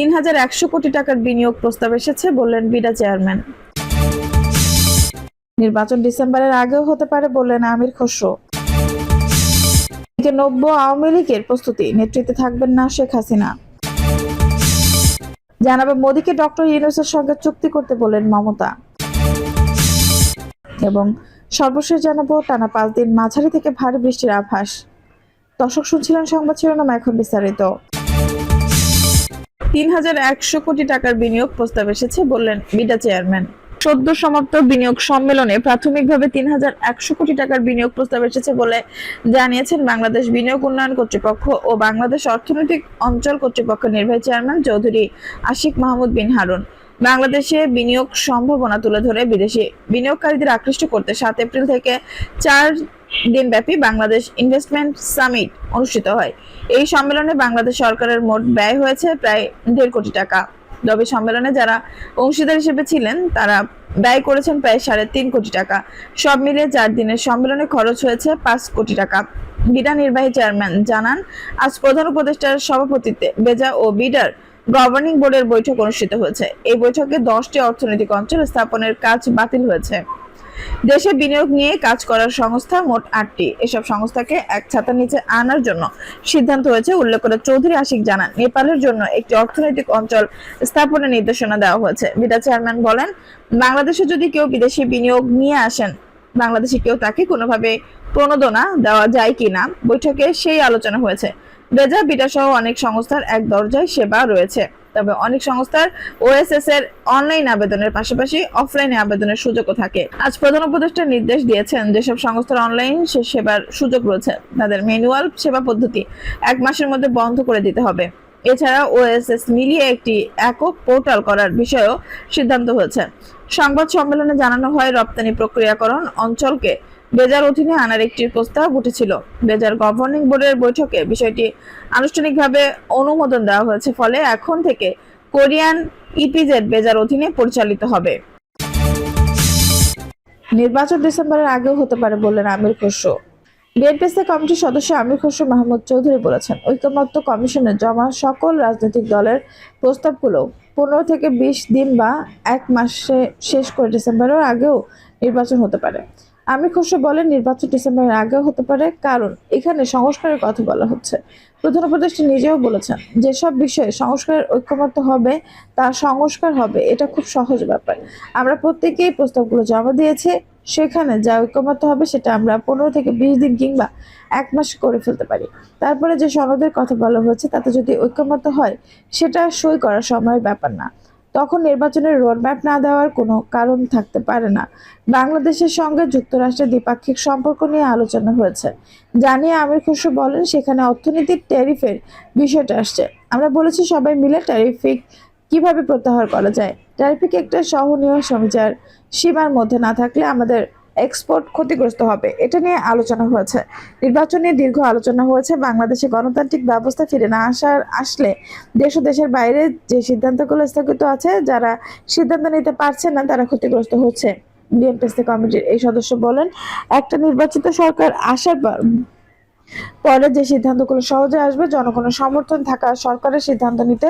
তিন হাজার একশো কোটি টাকার বিনিয়োগ প্রস্তাব এসেছে বললেন বিডা চেয়ারম্যান। নির্বাচন ডিসেম্বরের আগেও হতে পারে বললেন আমির খসরু। নব্য আওয়ামী লীগের প্রস্তুতি, নেতৃত্বে থাকবেন না শেখ হাসিনা। জানাবে মোদীকে ডক্টর ইউনুসের সঙ্গে চুক্তি করতে বললেন মমতা। এবং সর্বশেষ জানাব, টানা পাঁচ দিন মাঝারি থেকে ভারী বৃষ্টির আভাস। দর্শক শুনছিলেন সংবাদ শিরোনাম এখন বিস্তারিত। তিন হাজার একশো কোটি টাকার বিনিয়োগ প্রস্তাব এসেছে বললেন বিডা চেয়ারম্যান। সদ্য সমাপ্ত বিনিয়োগ সম্মেলনে প্রাথমিকভাবে তিন হাজার একশো কোটি টাকার বিনিয়োগ প্রস্তাব এসেছে বলে জানিয়েছেন বাংলাদেশ বিনিয়োগ উন্নয়ন কর্তৃপক্ষ ও বাংলাদেশ অর্থনৈতিক অঞ্চল কর্তৃপক্ষের নির্বাহী চেয়ারম্যান চৌধুরী আশিক মাহমুদ বিন হারুন। বাংলাদেশে বিনিয়োগ সম্ভাবনা তুলে ধরে বিদেশি বিনিয়োগকারীদের আকৃষ্ট করতে সাত এপ্রিল থেকে চার দিনব্যাপী বাংলাদেশ ইনভেস্টমেন্ট সামিট অনুষ্ঠিত হয়। এই সম্মেলনে বাংলাদেশ সরকারের মোট ব্যয় হয়েছে প্রায় দেড় কোটি টাকা। তবে সম্মেলনে যারা অংশীদার হিসেবে ছিলেন, তারা ব্যয় করেছেন প্রায় সাড়ে তিন কোটি টাকা। সব মিলিয়ে চার দিনের সম্মেলনে খরচ হয়েছে পাঁচ কোটি টাকা। বিডা নির্বাহী চেয়ারম্যান জানান, আজ প্রধান উপদেষ্টার সভাপতিত্বে বেজা ও বিডার গভর্নিং বোর্ডের বৈঠক অনুষ্ঠিত হয়েছে। এই বৈঠকে দশটি অর্থনৈতিক অঞ্চল স্থাপনের কাজ বাতিল হয়েছে। দেশে বিনিয়োগ নিয়ে কাজ করার সংস্থা মোট আটটি। এসব সংস্থাকে এক ছাতার নিচে আনার জন্য সিদ্ধান্ত হয়েছে, উল্লেখ করে চৌধুরী আশিক জানান। নেপালের জন্য একটি অর্থনৈতিক অঞ্চল স্থাপনের নির্দেশনা দেওয়া হয়েছে। বিডা চেয়ারম্যান বলেন, বাংলাদেশে যদি কেউ বিদেশি বিনিয়োগ নিয়ে আসেন, বাংলাদেশে কেউ তাকে কোনোভাবে প্রণোদনা দেওয়া যায় কিনা বৈঠকে সেই আলোচনা হয়েছে। বেজা বিটা সহ অনেক সংস্থার এক দরজায় সেবা রয়েছে। তবে অনেক সংস্থার ওএসএস এর অনলাইন আবেদনের পাশাপাশি অফলাইনে আবেদনের সুযোগও থাকে। আজ প্রধান উপদেষ্টা নির্দেশ দিয়েছেন, যেসব সংস্থার অনলাইন সেবার সুযোগ রয়েছে, তাদের ম্যানুয়াল সেবা পদ্ধতি এক মাসের মধ্যে বন্ধ করে দিতে হবে। এছাড়া ওএসএস মিলিয়ে একটি একক পোর্টাল করার বিষয়েও সিদ্ধান্ত হয়েছে। সংবাদ সম্মেলনে জানানো হয়, রপ্তানি প্রক্রিয়াকরণ অঞ্চলকে বেজার অধীনে আনার একটি প্রস্তাব উঠেছিল। বেজার গভর্নিং বোর্ডের বৈঠকে বিষয়টি আনুষ্ঠানিকভাবে অনুমোদন দেওয়া হয়েছে, ফলে এখন থেকে কোরিয়ান ইপিজেড বেজার অধীনে পরিচালিত হবে। নির্বাচন ডিসেম্বরের আগেও হতে পারে বললেন আমির খসরু। বিএনপিসি কমিটির সদস্য আমির খসরু মাহমুদ চৌধুরী বলেছেন, ঐক্যমত্য কমিশনে জমা সকল রাজনৈতিক দলের প্রস্তাবগুলো পনেরো থেকে বিশ দিন বা এক মাসে শেষ করে ডিসেম্বরের আগেও নির্বাচন হতে পারে। আমির খসরু বলেন, নির্বাচন ডিসেম্বরের আগেও হতে পারে, কারণ এখানে সংস্কারের কথা বলা হচ্ছে। প্রধান উপদেষ্টা নিজেও বলেছেন, যেসব বিষয়ে সংস্কারের ঐক্যমত্য হবে, তা সংস্কার হবে, এটা খুব সহজ ব্যাপার। আমরা প্রত্যেকেই প্রস্তাবগুলো জমা দিয়েছি, সেখানে যা ঐক্যমত্য হবে সেটা আমরা পনেরো থেকে বিশ দিন কিংবা এক মাস করে ফেলতে পারি। তারপরে যে সনদের কথা বলা হয়েছে, তাতে যদি ঐক্যমত্য হয়, সেটা সই করার সময়ের ব্যাপার না। তখন নির্বাচনের রোডম্যাপ না দেওয়ার কোনো কারণ থাকতে পারে না। বাংলাদেশের সঙ্গে যুক্তরাষ্ট্রের দ্বিপাক্ষিক সম্পর্ক নিয়ে আলোচনা হয়েছে। জানিয়ে আমির খসরু বলেন, সেখানে অর্থনীতির ট্যারিফের বিষয়টা আসছে। আমরা বলেছি, সবাই মিলে ট্যারিফিক কীভাবে প্রত্যাহার করা যায়? ট্যারিফিক একটা সহনীয় সমীচার সীমার মধ্যে না থাকলে আমাদের এক্সপোর্ট ক্ষতিগ্রস্ত হবে। এটা নিয়ে আলোচনা হয়েছে। নির্বাচন নিয়ে দীর্ঘ আলোচনা হয়েছে। বাংলাদেশে গণতান্ত্রিক ব্যবস্থা ফিরে না আসার, আসলে দেশ ও দেশের বাইরে যে সিদ্ধান্তগুলো স্থগিত আছে, যারা সিদ্ধান্ত নিতে পারছে না, তারা ক্ষতিগ্রস্ত হচ্ছে। বিএনপিসি কমিটির এই সদস্য বলেন, একটা নির্বাচিত সরকার আসার পর, পরে যে সিদ্ধান্তগুলো সহজে আসবে, জনগণের সমর্থন থাকা সরকারের সিদ্ধান্ত নিতে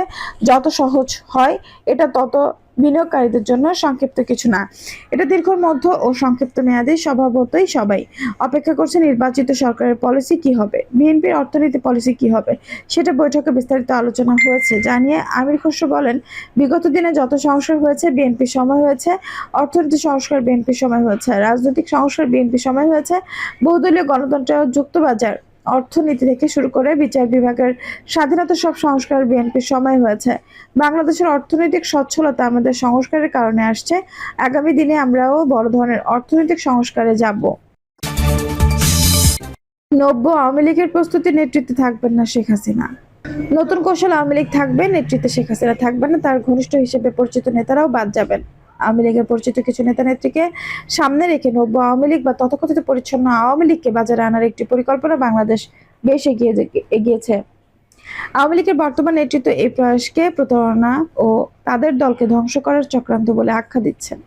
যত সহজ হয়, এটা তত বিনিয়োগকারীদের জন্য সংক্ষিপ্ত কিছু না। এটা দীর্ঘ, মধ্য ও সংক্ষিপ্ত মেয়াদী স্বভাবতই সবাই অপেক্ষা করছে নির্বাচিত সরকারের পলিসি কি হবে, বিএনপির অর্থনীতি পলিসি কি হবে, সেটা বৈঠকে বিস্তারিত আলোচনা হয়েছে। জানিয়ে আমির খসরু বলেন, বিগত দিনে যত সংস্কার হয়েছে বিএনপির সময় হয়েছে, অর্থনীতি সংস্কার বিএনপির সময় হয়েছে, রাজনৈতিক সংস্কার বিএনপির সময় হয়েছে, বহুদলীয় গণতন্ত্র, যুক্তবাজার অর্থনীতি থেকে শুরু করে বিচার বিভাগের স্বাধীনতা সব সংস্কার বিএনপির সময় হয়েছে। বাংলাদেশের অর্থনৈতিক সচ্ছলতা আমাদের সংস্কারের কারণে আসছে। আগামী দিনে আমরাও বড় ধরনের অর্থনৈতিক সংস্কারে যাব। নব্য আওয়ামী লীগের প্রস্তুতি নেতৃত্বে থাকবেন না শেখ হাসিনা। নতুন কৌশল আওয়ামী লীগ থাকবে, নেতৃত্বে শেখ হাসিনা থাকবেন না, তার ঘনিষ্ঠ হিসেবে পরিচিত নেতারাও বাদ যাবেন। আওয়ামী লীগের পরিচিত কিছু নেতা নেত্রীকে সামনে রেখে নব্য আওয়ামী লীগ বা তথাকথিত পরিচ্ছন্ন আওয়ামী লীগকে বাজারে আনার একটি পরিকল্পনা বাংলাদেশ বেশ এগিয়ে এগিয়েছে। আওয়ামী লীগের বর্তমান নেতৃত্ব এই প্রয়াসকে প্রতারণা ও তাদের দলকে ধ্বংস করার চক্রান্ত বলে আখ্যা দিচ্ছেন।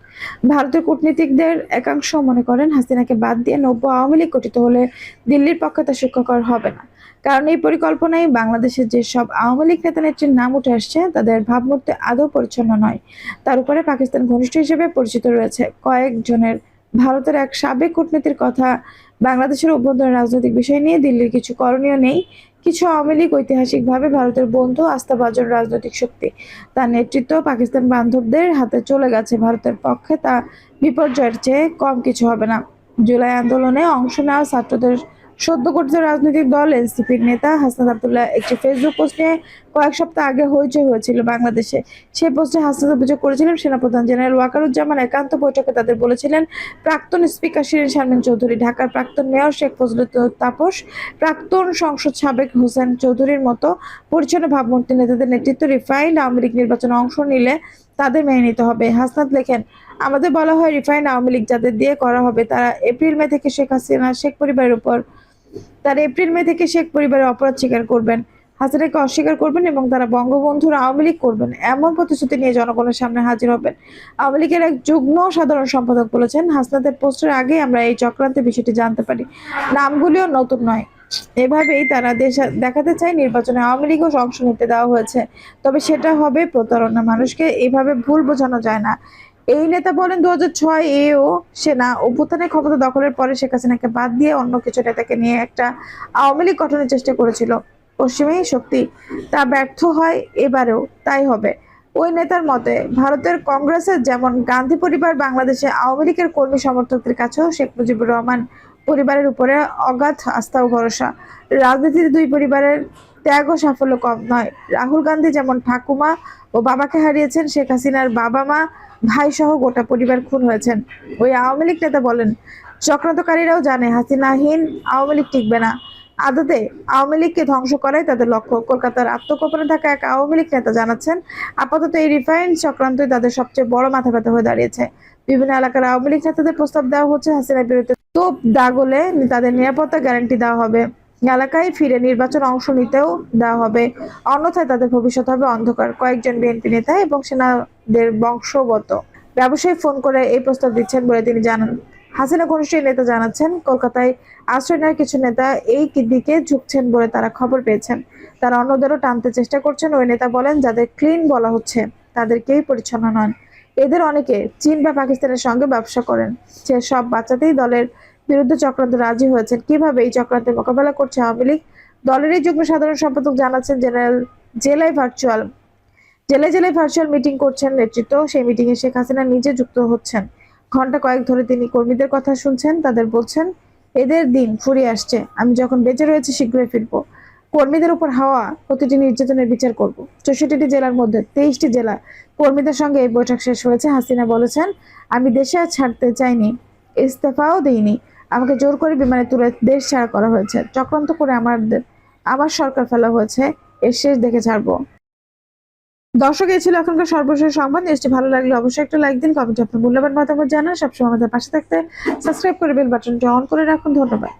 ভারতের কূটনীতিকদের একাংশ মনে করেন, হাসিনাকে বাদ দিয়ে নব্য আওয়ামী লীগ গঠিত হলে দিল্লির পক্ষে তা সুখকর হবে না। কারণ এই পরিকল্পনায় বাংলাদেশের যেসব আওয়ামী লীগ নেতা নেত্রীর নাম উঠে আসছে, তাদের ভাবমূর্তি আদৌ পরিচ্ছন্ন নয়। তার উপরে পাকিস্তান ঘনিষ্ঠ হিসেবে পরিচিত রয়েছে। কয়েকজনের ভারতের এক সাবেক কূটনীতির কথা, বাংলাদেশের অভ্যন্তরীণ রাজনৈতিক বিষয় নিয়ে দিল্লির কিছু করণীয় নেই। কিছু আওয়ামী লীগ ঐতিহাসিকভাবে ভারতের বন্ধু, আস্থাভাজন রাজনৈতিক শক্তি। তার নেতৃত্ব পাকিস্তান বান্ধবদের হাতে চলে গেছে। ভারতের পক্ষে তা বিপর্যয়ের চেয়ে কম কিছু হবে না। জুলাই আন্দোলনে অংশ নেওয়া ছাত্রদের সদ্য গঠিত রাজনৈতিক দল এনসিপির নেতা হাসনাত আবদুল্লাহ একটি ফেসবুক পোস্টে কয়েক সপ্তাহ আগে হইচই হয়েছিল বাংলাদেশে। সেই পোস্টে হাসনাত অভিযোগ করেছিলেন, সেনাপ্রধান জেনারেল ওয়াকারুজ্জামান একান্ত বৈঠকে তাদের বলেছিলেন, প্রাক্তন স্পিকার শিরিন শারমিন চৌধুরী, ঢাকার প্রাক্তন মেয়র শেখ ফজলুল তাপস, প্রাক্তন সংসদ সাবেক হোসেন চৌধুরীর মতো পরিচ্ছন্ন ভাবমূর্তি নেতাদের নেতৃত্ব রিফাইন্ড আওয়ামী লীগ নির্বাচনে অংশ নিলে তাদের মেনে নিতে হবে। হাসনাত লেখেন আমাদের বলা হয় রিফাইন্ড আওয়ামী লীগ যাদের দিয়ে করা হবে, তারা এপ্রিল মে থেকে শেখ হাসিনা, শেখ পরিবারের উপর, তারা এপ্রিল মে থেকে শেখ পরিবারের অপরাধ স্বীকার করবেন, হাসিনাকে অস্বীকার করবেন এবং তারা বঙ্গবন্ধুর আওয়ামী লীগ করবেন। এমন প্রতিশ্রুতি নিয়ে জনগণের সামনে হাজির হবেন। আওয়ামী লীগের এক যুগ্ম সাধারণ সম্পাদক বলেছেন হাসনাতের পোস্টের আগে আমরা এই চক্রান্তের বিষয়টি জানতে পারি। নামগুলিও নতুন নয়। এভাবেই তারা দেখাতে চায়, নির্বাচনে আওয়ামী লীগও অংশ নিতে দেওয়া হয়েছে। তবে সেটা হবে প্রতারণা। মানুষকে এইভাবে ভুল বোঝানো যায় না। এই নেতা বলেন দু হাজার ছয় এও সেনা অভ্যুত্থানের ক্ষমতা দখলের পরে শেখ হাসিনাকে বাদ দিয়ে অন্য কিছু নেতাকে নিয়ে একটা আওয়ামী লীগ গঠনের চেষ্টা করেছিল। পশ্চিমী শক্তি তা ব্যর্থ হয় এবারেও তাই হবে। ওই নেতার মতে, ভারতের কংগ্রেসের যেমন গান্ধী পরিবার বাংলাদেশে আওয়ামী লীগের কর্মী সমর্থকদের কাছেও শেখ মুজিবুর রহমান পরিবারের উপরে অগাধ আস্থা ও ভরসা। রাজনীতির দুই পরিবারের ত্যাগ ও সাফল্য কম নয়। রাহুল গান্ধী যেমন ঠাকুমা ও বাবাকে হারিয়েছেন, শেখ হাসিনার বাবা মা ভাই সহ গোটা পরিবার খুন হয়েছেন। ওই আওয়ামী লীগ নেতা বলেন, চক্রান্তকারীরাও জানে হাসিনাহীন আওয়ামী লীগ টিকবে না। আদতে আওয়ামী লীগকে ধ্বংস করাই তাদের লক্ষ্য। কলকাতার আত্মগোপনে থাকা এক আওয়ামী লীগ নেতা জানাচ্ছেন, আপাতত এই রিফাইন্ড চক্রান্তই তাদের সবচেয়ে বড় মাথা ব্যথা হয়ে দাঁড়িয়েছে। বিভিন্ন এলাকার আওয়ামী লীগ নেতাদের প্রস্তাব দেওয়া হচ্ছে হাসিনার বিরুদ্ধে। তোপ দাগলে তাদের নিরাপত্তা গ্যারান্টি দেওয়া হবে। এলাকায় ফিরে নির্বাচন অংশ নিতেও দেওয়া হবে। অন্যথায় তাদের ভবিষ্যৎ হবে অন্ধকার। কয়েকজন বিএনপি নেতা এবং সেনাদের বংশগত ব্যবসায়ী ফোন করে এই প্রস্তাব দিচ্ছেন বলে তিনি জানান। হাসিনা ঘনিষ্ঠ নেতা জানাচ্ছেন, কলকাতায় আশ্রয় নেওয়ার কিছু নেতা এই দিকে ঝুঁকছেন বলে তারা খবর পেয়েছেন। তারা অন্যদেরও টানতে চেষ্টা করছেন। ওই নেতা বলেন, যাদের ক্লিন বলা হচ্ছে, তাদেরকেই পরিচ্ছন্ন নন। এদের অনেকে চীন বা পাকিস্তানের সঙ্গে ব্যবসা করেন। সে সব বাচ্চাতেই দলের বিরুদ্ধে চক্রান্ত রাজি হয়েছেন। কীভাবে এই চক্রান্তের মোকাবেলা করছে আওয়ামী লীগ? দলের যুগ্ম সাধারণ সম্পাদক জানাচ্ছেন জেনারেল জেলায় ভার্চুয়াল, জেলায় জেলায় ভার্চুয়াল মিটিং করছেন নেতৃত্ব। সেই মিটিং এ শেখ হাসিনা নিজে যুক্ত হচ্ছেন। ঘণ্টা কয়েক ধরে তিনি কর্মীদের কথা শুনছেন, তাদের বলছেন, এদের দিন ফুরিয়ে আসছে। আমি যখন বেঁচে রয়েছে, শীঘ্রই ফিরবো। কর্মীদের উপর হাওয়া, প্রতিটি নির্যাতনের বিচার করব। চৌষট্টিটি জেলার মধ্যে তেইশটি জেলা কর্মীদের সঙ্গে এই বৈঠক শেষ হয়েছে। হাসিনা বলেছেন, আমি দেশে ছাড়তে চাইনি, ইস্তফাও দিইনি। আমাকে জোর করে বিমানে তুলে দেশ ছাড়া করা হয়েছে। চক্রান্ত করে আমার আমার সরকার ফেলা হয়েছে। এর শেষ দেখে ছাড়বো। দর্শক এ ছিল এখনকার সর্বশেষ সংবাদ। নিউজটি ভালো লাগলে অবশ্যই একটা লাইক দিন, কমেন্টে আপনার মূল্যবান মতামত জানান। সবসময় আমাদের পাশে থাকতে সাবস্ক্রাইব করে বেল বাটনটি অন করে রাখুন। ধন্যবাদ।